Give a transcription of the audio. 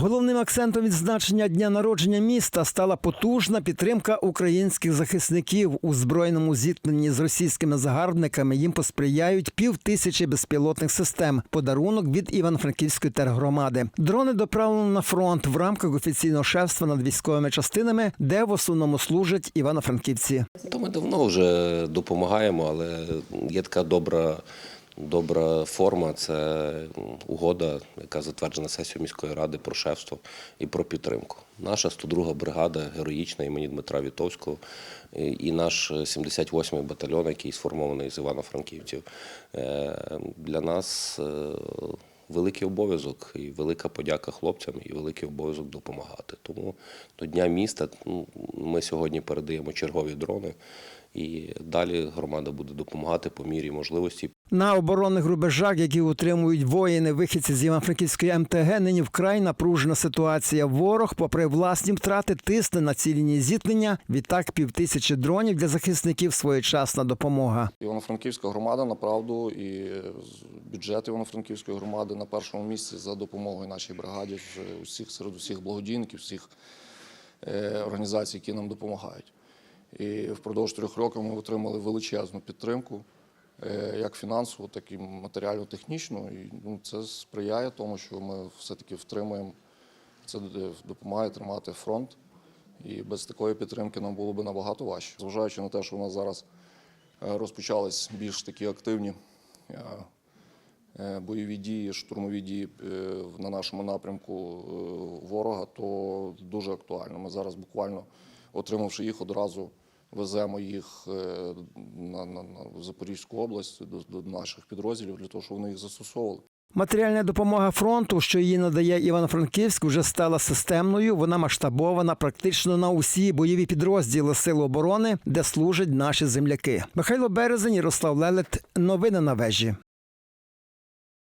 Головним акцентом відзначення дня народження міста стала потужна підтримка українських захисників у збройному зіткненні з російськими загарбниками. Їм посприяють пів тисячі безпілотних систем. Подарунок від Івано-Франківської тергромади. Дрони доправлено на фронт в рамках офіційного шефства над військовими частинами, де в основному служать івано-франківці. Та ми давно вже допомагаємо, але є така добра, добра форма це угода, яка затверджена сесією міської ради про шефство і про підтримку. Наша 102 бригада героїчна імені Дмитра Вітовського і наш 78-й батальйон, який сформований з Івано-Франківців. Е, Для нас е, великий обов'язок і велика подяка хлопцям, і великий обов'язок допомагати. Тому до Дня міста ми сьогодні передаємо чергові дрони, і далі громада буде допомагати по мірі можливості. На оборонних рубежах, які утримують воїни, вихідці з Івано-Франківської МТГ, нині вкрай напружена ситуація. Ворог, попри власні втрати, тисне на ці лінії зіткнення. Відтак півтисячі дронів для захисників своєчасна допомога. Івано-Франківська громада направду і бюджет Івано-Франківської громади на першому місці за допомогою нашій бригаді усіх серед усіх благодійників, всіх е, організацій, які нам допомагають. І впродовж трьох років ми отримали величезну підтримку, е, як фінансову, так і матеріально-технічну. І ну, це сприяє тому, що ми все-таки втримуємо. Це допомагає тримати фронт. І без такої підтримки нам було б набагато важче. Зважаючи на те, що у нас зараз е, розпочались більш такі активні е, е, бойові дії, штурмові дії е, на нашому напрямку е, ворога, то дуже актуально. Ми зараз буквально, отримавши їх, одразу веземо їх е, на, на, на Запорізьку область до, до наших підрозділів для того, щоб вони їх застосовували. Матеріальна допомога фронту, що її надає Івано-Франківськ, вже стала системною. Вона масштабована практично на усі бойові підрозділи Сил оборони, де служать наші земляки. Михайло Березень, Ярослав Лелет. Новини на вежі.